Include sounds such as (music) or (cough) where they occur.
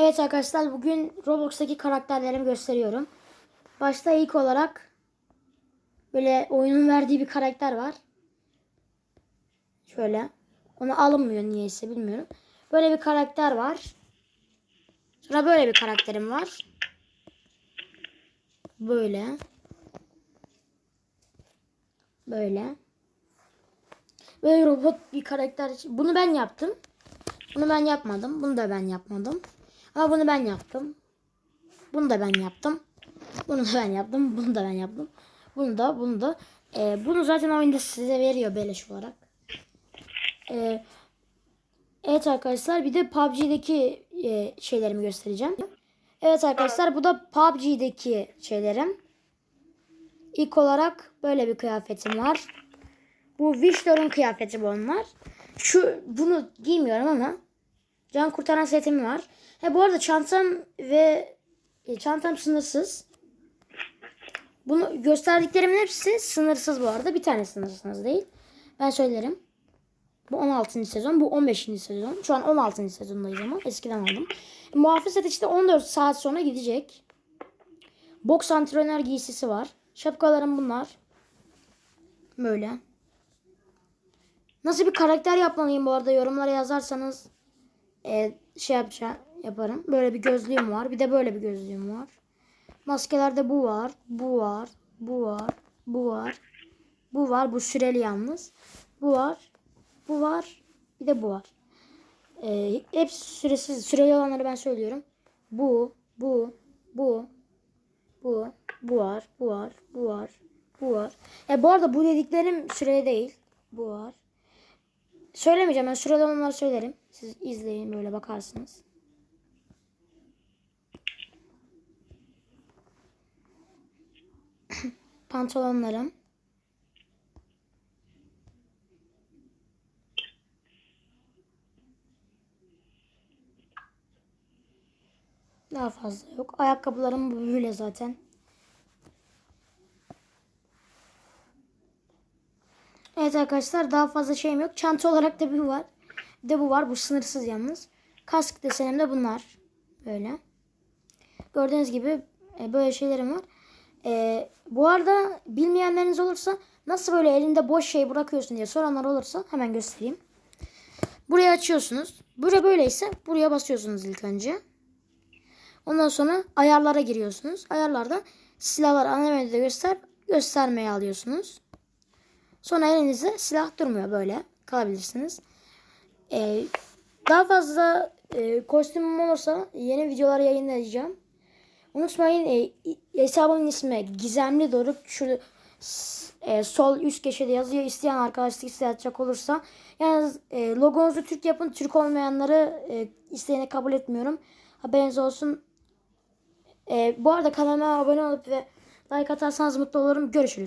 Evet arkadaşlar bugün Roblox'taki karakterlerimi gösteriyorum. Başta ilk olarak böyle oyunun verdiği bir karakter var. Şöyle. Ona alınmıyor niyeyse bilmiyorum. Böyle bir karakter var. Sonra böyle bir karakterim var. Böyle. Böyle. Böyle robot bir karakter. Bunu ben yaptım. Bunu ben yapmadım. Bunu da ben yapmadım. Ama bunu ben yaptım. Bunu da ben yaptım. Bunu da ben yaptım. Bunu da ben yaptım. Bunu da bunu da. Ee, bunu zaten oyunda size veriyor beleş olarak. Ee, evet arkadaşlar bir de PUBG'deki e, şeylerimi göstereceğim. Evet arkadaşlar bu da PUBG'deki şeylerim. İlk olarak böyle bir kıyafetim var. Bu Wishler'ın kıyafeti bu onlar. Şu bunu giymiyorum ama can kurtaran setim var. He bu arada çantam ve e, çantam sınırsız. Bunu gösterdiklerimin hepsi sınırsız bu arada. Bir tane sınırsız değil. Ben söylerim. Bu 16. sezon. Bu 15. sezon. Şu an 16. sezondayız ama eskiden aldım. E, muhafız set işte 14 saat sonra gidecek. Boks antrenör giysisi var. Şapkalarım bunlar. Böyle. Nasıl bir karakter yapmalıyım bu arada yorumlara yazarsanız e, şey yapacağım yaparım. Böyle bir gözlüğüm var. Bir de böyle bir gözlüğüm var. Maskelerde bu var. Bu var. Bu var. Bu var. Bu var. Bu süreli yalnız. Bu var. Bu var. Bir de bu var. E, hepsi süresiz. Süreli olanları ben söylüyorum. Bu. Bu. Bu. Bu. Bu var. Bu var. Bu var. Bu var. E, bu arada bu dediklerim süreli değil. Bu var. Söylemeyeceğim. Ben süreli olanları söylerim. Siz izleyin böyle bakarsınız. (coughs) Pantolonlarım. Daha fazla yok. Ayakkabılarım böyle zaten. Evet arkadaşlar daha fazla şeyim yok. Çanta olarak da bir var. Bir de bu var. Bu sınırsız yalnız. Kask desenim de bunlar. Böyle. Gördüğünüz gibi e, böyle şeylerim var. E, bu arada bilmeyenleriniz olursa nasıl böyle elinde boş şey bırakıyorsun diye soranlar olursa hemen göstereyim. Buraya açıyorsunuz. Buraya böyleyse buraya basıyorsunuz ilk önce. Ondan sonra ayarlara giriyorsunuz. Ayarlarda silahlar ana menüde göster göstermeye alıyorsunuz. Sonra elinizde silah durmuyor böyle. Kalabilirsiniz. Ee, daha fazla e, kostümüm olursa yeni videolar yayınlayacağım. Unutmayın e, hesabımın ismi Gizemli Doruk. Şu e, sol üst köşede yazıyor. İsteyen arkadaşlık isteyecek olursa. Yani e, logonuzu Türk yapın. Türk olmayanları e, isteyene kabul etmiyorum. Haberiniz olsun. E, bu arada kanalıma abone olup ve like atarsanız mutlu olurum. Görüşürüz.